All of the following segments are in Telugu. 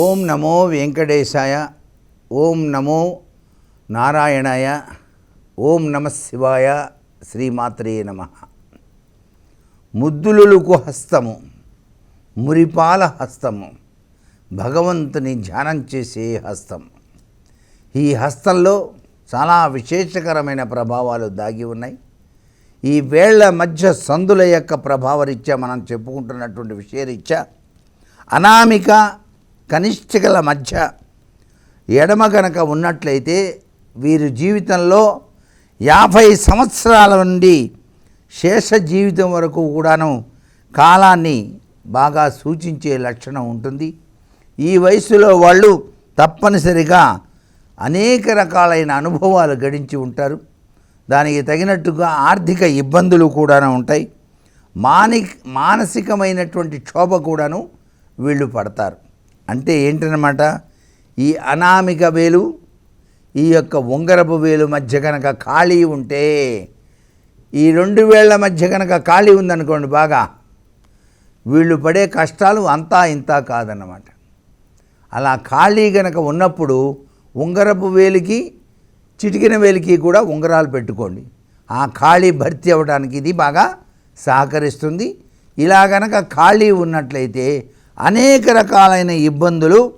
ఓం నమో వెంకటేశాయ ఓం నమో నారాయణాయ ఓం నమ శివాయ శ్రీమాత్రే నమ. ముద్దులులకు హస్తము మురిపాల హస్తము భగవంతుని ధ్యానం చేసే హస్తం. ఈ హస్తంలో చాలా విశేషకరమైన ప్రభావాలు దాగి ఉన్నాయి. ఈ వేళ్ళ మధ్య సందుల యొక్క ప్రభావరీత్యా మనం చెప్పుకుంటున్నటువంటి విషయరీత్యా అనామిక కనిష్ఠికల మధ్య ఎడమ గనక ఉన్నట్లయితే వీరి జీవితంలో యాభై సంవత్సరాల నుండి శేష జీవితం వరకు కూడాను కాలాన్ని బాగా సూచించే లక్షణం ఉంటుంది. ఈ వయసులో వాళ్ళు తప్పనిసరిగా అనేక రకాలైన అనుభవాలు గడించి ఉంటారు. దానికి తగినట్టుగా ఆర్థిక ఇబ్బందులు కూడాను ఉంటాయి. మాని మానసికమైనటువంటి క్షోభ కూడాను వీళ్ళు పడతారు. అంటే ఏంటన్నమాట? ఈ అనామిక వేలు ఈ యొక్క ఉంగరపు వేలు మధ్య కనుక ఖాళీ ఉంటే ఈ రెండు వేళ్ళ మధ్య కనుక ఖాళీ ఉందనుకోండి బాగా వీళ్ళు పడే కష్టాలు అంతా ఇంతా కాదన్నమాట. అలా ఖాళీ గనక ఉన్నప్పుడు ఉంగరపు వేలికి చిటికిన వేలికి కూడా ఉంగరాలు పెట్టుకోండి. ఆ ఖాళీ భర్తీ అవ్వడానికి ఇది బాగా సహకరిస్తుంది. ఇలా గనక ఖాళీ ఉన్నట్లయితే అనేక రకాలైన ఇబ్బందులు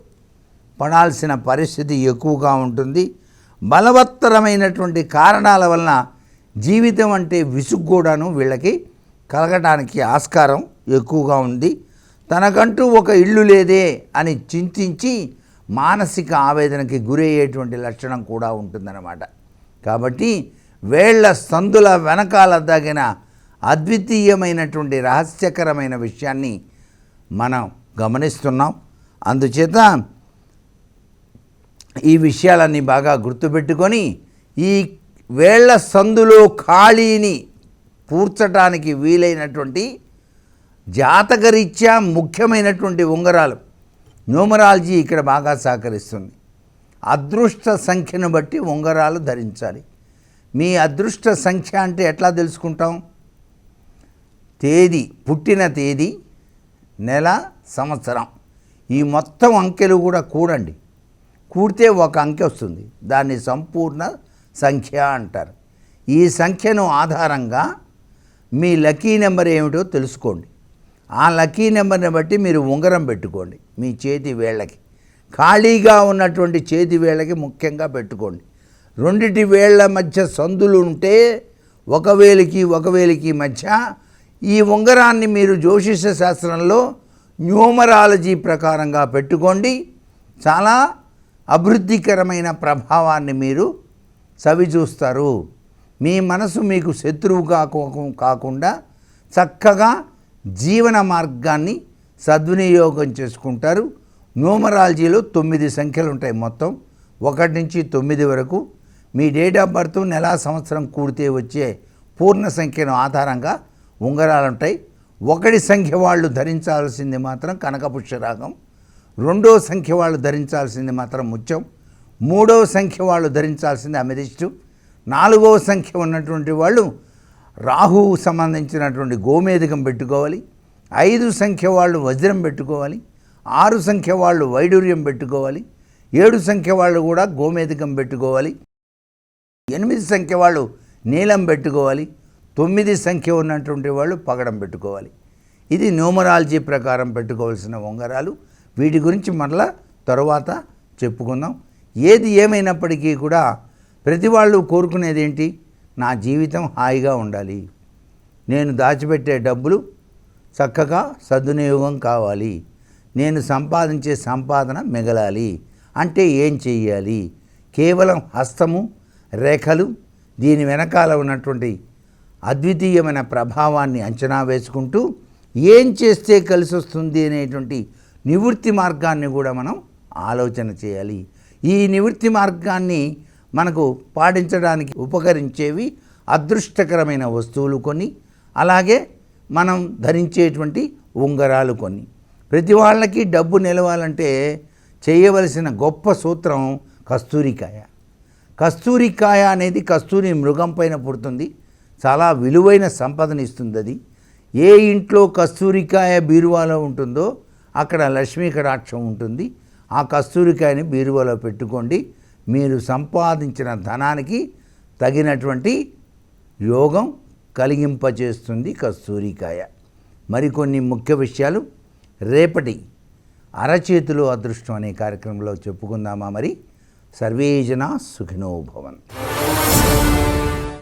పడాల్సిన పరిస్థితి ఎక్కువగా ఉంటుంది. బలవత్తరమైనటువంటి కారణాల వలన జీవితం అంటే విసుగు కూడాను వీళ్ళకి కలగటానికి ఆస్కారం ఎక్కువగా ఉంది. తనకంటూ ఒక ఇల్లు లేదే అని చింతించి మానసిక ఆవేదనకి గురయ్యేటువంటి లక్షణం కూడా ఉంటుందన్నమాట. కాబట్టి వేళ్ళ సందుల వెనకాల తగిన అద్వితీయమైనటువంటి రహస్యకరమైన విషయాన్ని మనం గమనిస్తున్నాం. అందుచేత ఈ విషయాలన్నీ బాగా గుర్తుపెట్టుకొని ఈ వేళ్ళ సందులో ఖాళీని పూడ్చటానికి వీలైనటువంటి జాతకరీత్యా ముఖ్యమైనటువంటి ఉంగరాలు. న్యూమరాలజీ ఇక్కడ బాగా సహకరిస్తుంది. అదృష్ట సంఖ్యను బట్టి ఉంగరాలు ధరించాలి. మీ అదృష్ట సంఖ్య అంటే ఎట్లా తెలుసుకుంటాం? తేదీ పుట్టిన తేదీ నెల సంవత్సరం. ఈ మొత్తం అంకెలు కూడా కూడండి. కూడితే ఒక అంకె వస్తుంది. దాన్ని సంపూర్ణ సంఖ్య అంటారు. ఈ సంఖ్యను ఆధారంగా మీ లక్కీ నెంబర్ ఏమిటో తెలుసుకోండి. ఆ లక్కీ నెంబర్ని బట్టి మీరు ఉంగరం పెట్టుకోండి మీ చేతి వేళ్ళకి. ఖాళీగా ఉన్నటువంటి చేతి వేళ్ళకి ముఖ్యంగా పెట్టుకోండి. రెండిటి వేళ్ళ మధ్య సందులు ఉంటే ఒక వేలికి ఒక వేలికి మధ్య ఈ ఉంగరాన్ని మీరు జ్యోతిష శాస్త్రంలో న్యూమరాలజీ ప్రకారంగా పెట్టుకోండి. చాలా అభివృద్ధికరమైన ప్రభావాన్ని మీరు చవిచూస్తారు మీ మనసు మీకు శత్రువు కాకుండా చక్కగా జీవన మార్గాన్ని సద్వినియోగం చేసుకుంటారు. న్యూమరాలజీలో తొమ్మిది సంఖ్యలు ఉంటాయి మొత్తం. ఒకటి నుంచి తొమ్మిది వరకు మీ డేట్ ఆఫ్ బర్త్ నెల సంవత్సరం కూడితే వచ్చే పూర్ణ సంఖ్యను ఆధారంగా ఉంగరాలు ఉంటాయి ఒకటి సంఖ్య వాళ్ళు ధరించాల్సింది మాత్రం కనకపుష్యరాగం రెండో సంఖ్య వాళ్ళు ధరించాల్సింది మాత్రం ముత్యం. మూడవ సంఖ్య వాళ్ళు ధరించాల్సింది అమెరిస్టు నాలుగవ సంఖ్య ఉన్నటువంటి వాళ్ళు రాహువు సంబంధించినటువంటి గోమేధికం పెట్టుకోవాలి. ఐదు సంఖ్య వాళ్ళు వజ్రం పెట్టుకోవాలి. ఆరు సంఖ్య వాళ్ళు వైడూర్యం పెట్టుకోవాలి. ఏడు సంఖ్య వాళ్ళు కూడా గోమేధికం పెట్టుకోవాలి. ఎనిమిది సంఖ్య వాళ్ళు నీలం పెట్టుకోవాలి. తొమ్మిది సంఖ్య ఉన్నటువంటి వాళ్ళు పగడం పెట్టుకోవాలి. ఇది న్యూమరాలజీ ప్రకారం పెట్టుకోవాల్సిన ఉంగరాలు. వీటి గురించి మరలా తరువాత చెప్పుకుందాం. ఏది ఏమైనప్పటికీ కూడా ప్రతి వాళ్ళు కోరుకునేది ఏంటి? నా జీవితం హాయిగా ఉండాలి. నేను దాచిపెట్టే డబ్బులు చక్కగా సద్వినియోగం కావాలి. నేను సంపాదించే సంపాదన మిగలాలి. అంటే ఏం చెయ్యాలి? కేవలం హస్తము రేఖలు దీని వెనకాల ఉన్నటువంటి అద్వితీయమైన ప్రభావాన్ని అంచనా వేసుకుంటూ ఏం చేస్తే కలిసి వస్తుంది అనేటువంటి నివృత్తి మార్గాన్ని కూడా మనం ఆలోచన చేయాలి. ఈ నివృత్తి మార్గాన్ని మనకు పాటించడానికి ఉపకరించేవి అదృష్టకరమైన వస్తువులు కొన్ని అలాగే మనం ధరించేటువంటి ఉంగరాలు కొన్ని. ప్రతి వాళ్ళకి డబ్బు నిలవాలంటే చేయవలసిన గొప్ప సూత్రం కస్తూరికాయ. కస్తూరికాయ అనేది కస్తూరి మృగం పైన పుడుతుంది. చాలా విలువైన సంపదను ఇస్తుంది అది ఏ ఇంట్లో కస్తూరికాయ బీరువాలో ఉంటుందో అక్కడ లక్ష్మీ కటాక్షం ఉంటుంది. ఆ కస్తూరికాయని బీరువాలో పెట్టుకోండి. మీరు సంపాదించిన ధనానికి తగినటువంటి యోగం కలిగింపచేస్తుంది కస్తూరికాయ. మరికొన్ని ముఖ్య విషయాలు. రేపటి అరచేతిలో అదృష్టం అనే కార్యక్రమంలో చెప్పుకుందామా మరి? సర్వేజన సుఖినో